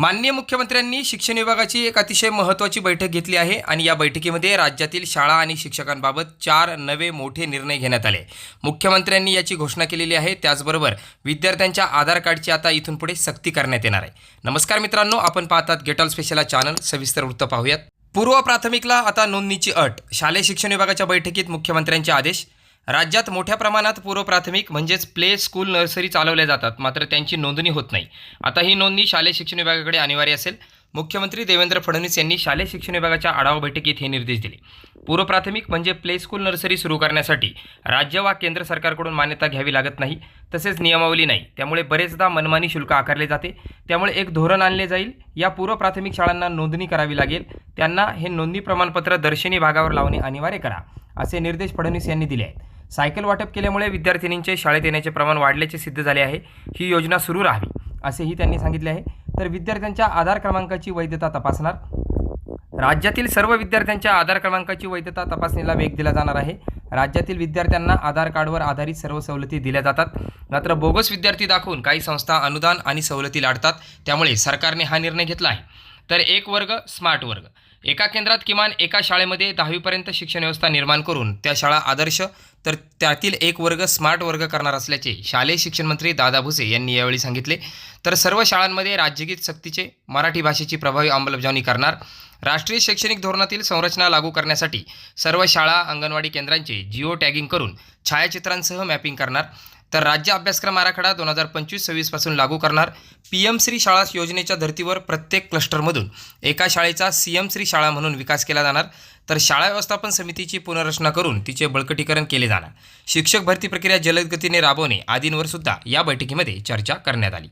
माननीय मुख्यमंत्र्यांनी शिक्षण विभागाची एक अतिशय महत्त्वाची बैठक घेतली आहे आणि या बैठकीमध्ये राज्यातील शाळा आणि शिक्षकांबाबत चार नवे मोठे निर्णय घेण्यात आले. मुख्यमंत्र्यांनी याची घोषणा केलेली आहे. त्याचबरोबर विद्यार्थ्यांच्या आधार कार्डची आता इथून पुढे सक्ती करण्यात येणार आहे. नमस्कार मित्रांनो आपण पाहतात गेटॉल स्पेशल चॅनल सविस्तर वृत्त पाहूयात. पूर्व प्राथमिकला आता नोंदणीची अट. शालेय शिक्षण विभागाच्या बैठकीत मुख्यमंत्र्यांचे आदेश. राज्यात मोठ्या प्रमाणात पूर्व प्राथमिक म्हणजेच प्ले स्कूल नर्सरी चालवल्या जातात. मात्र त्यांची नोंदणी होत नाही. आता ही नोंदणी शालेय शिक्षण विभागाकडे अनिवार्य असेल. मुख्यमंत्री देवेंद्र फडणवीस यांनी शालेय शिक्षण विभागाच्या आढावा बैठकीत हे निर्देश दिले. पूर्व प्राथमिक म्हणजे प्ले स्कूल नर्सरी सुरू करण्यासाठी राज्य वा केंद्र सरकारकडून मान्यता घ्यावी लागत नाही तसेच नियमावली नाही. त्यामुळे बरेचदा मनमानी शुल्क आकारले जाते. त्यामुळे एक धोरण आणले जाईल. या पूर्व प्राथमिक शाळांना नोंदणी करावी लागेल. त्यांना हे नोंदणी प्रमाणपत्र दर्शनी भागावर लावणे अनिवार्य करा असे निर्देश फडणवीस यांनी दिले आहेत. सायकल वाटप केल्यामुळे विद्यार्थिनींचे शाळेत येण्याचे प्रमाण वाढल्याचे सिद्ध झाले आहे. ही योजना सुरू राहावी असेही त्यांनी सांगितले आहे. तर विद्यार्थ्यांच्या आधार क्रमांकाची वैधता तपासणार. राज्यातील सर्व विद्यार्थ्यांच्या आधार क्रमांकाची वैधता तपासणीला वेग दिला जाणार आहे. राज्यातील विद्यार्थ्यांना आधार कार्डवर आधारित सर्व सवलती दिल्या जातात. मात्र बोगस विद्यार्थी दाखवून काही संस्था अनुदान आणि सवलती लाटतात त्यामुळे सरकारने हा निर्णय घेतला आहे. तर एक वर्ग स्मार्ट वर्ग. एका केंद्रात किमान एका शाळेमध्ये दहावीपर्यंत शिक्षण व्यवस्था निर्माण करून त्या शाळा आदर्श तर त्यातील एक वर्ग स्मार्ट वर्ग करणार असल्याचे शालेय शिक्षण मंत्री दादा भुसे यांनी यावेळी सांगितले. तर सर्व शाळांमध्ये राज्यगीत सक्तीचे मराठी भाषेची प्रभावी अंमलबजावणी करणार. राष्ट्रीय शैक्षणिक धोरणातील संरचना लागू करण्यासाठी सर्व शाळा अंगणवाडी केंद्रांचे जिओ टॅगिंग करून छायाचित्रांसह मॅपिंग करणार. तर राज्य अभ्यासक्रम आराखडा दोन हजार पंचवीस सव्वीसपासून लागू करणार. पी एम श्री शाळा योजनेच्या धर्तीवर प्रत्येक क्लस्टरमधून एका शाळेचा सी एम श्री शाळा म्हणून विकास केला जाणार. तर शाळा व्यवस्थापन समितीची पुनर्रचना करून तिचे बळकटीकरण केले जाणार. शिक्षक भरती प्रक्रिया जलदगतीने राबवणे आदींवर सुद्धा या बैठकीमध्ये चर्चा करण्यात आली.